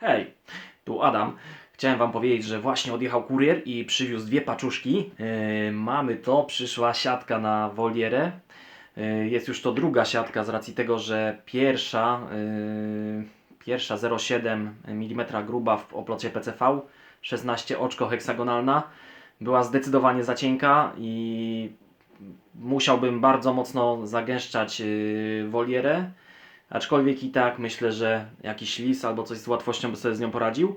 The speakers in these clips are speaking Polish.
Hej, tu Adam. Chciałem Wam powiedzieć, że właśnie odjechał kurier i przywiózł dwie paczuszki. Yy, mamy to, przyszła siatka na wolierę. Yy, jest już to druga siatka z racji tego, że pierwsza, yy, pierwsza 0,7 mm gruba w oplocie PCV, 16 oczko heksagonalna, była zdecydowanie za cienka i musiałbym bardzo mocno zagęszczać yy, wolierę. Aczkolwiek i tak myślę, że jakiś lis albo coś z łatwością by sobie z nią poradził.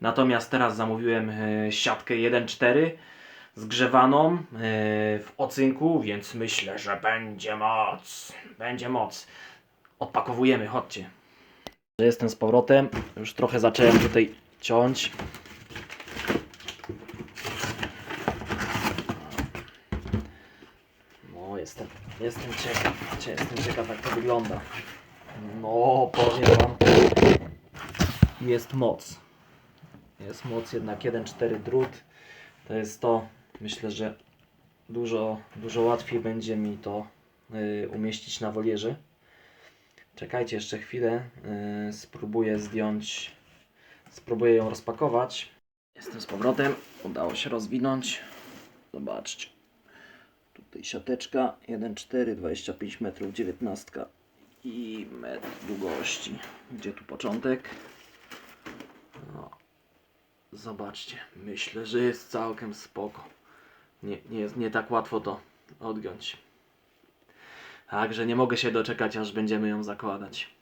Natomiast teraz zamówiłem e, siatkę 1.4 zgrzewaną e, w ocynku, więc myślę, że będzie moc. Będzie moc. Odpakowujemy, chodźcie. Jestem z powrotem. Już trochę zacząłem tutaj ciąć. No, jestem, jestem ciekaw. Jestem ciekaw, jak to wygląda. No, powiem wam. Jest moc. Jest moc jednak 1.4 drut. To jest to. Myślę, że dużo, dużo łatwiej będzie mi to y, umieścić na wolierze. Czekajcie jeszcze chwilę. y, spróbuję zdjąć. Spróbuję ją rozpakować. Jestem z powrotem. Udało się rozwinąć. Zobaczcie. Tutaj siateczka 1,4, 25 metrów, 19 i metr długości. Gdzie tu początek? No. Zobaczcie, myślę, że jest całkiem spoko. Nie, nie jest nie tak łatwo to odgiąć. Także nie mogę się doczekać, aż będziemy ją zakładać.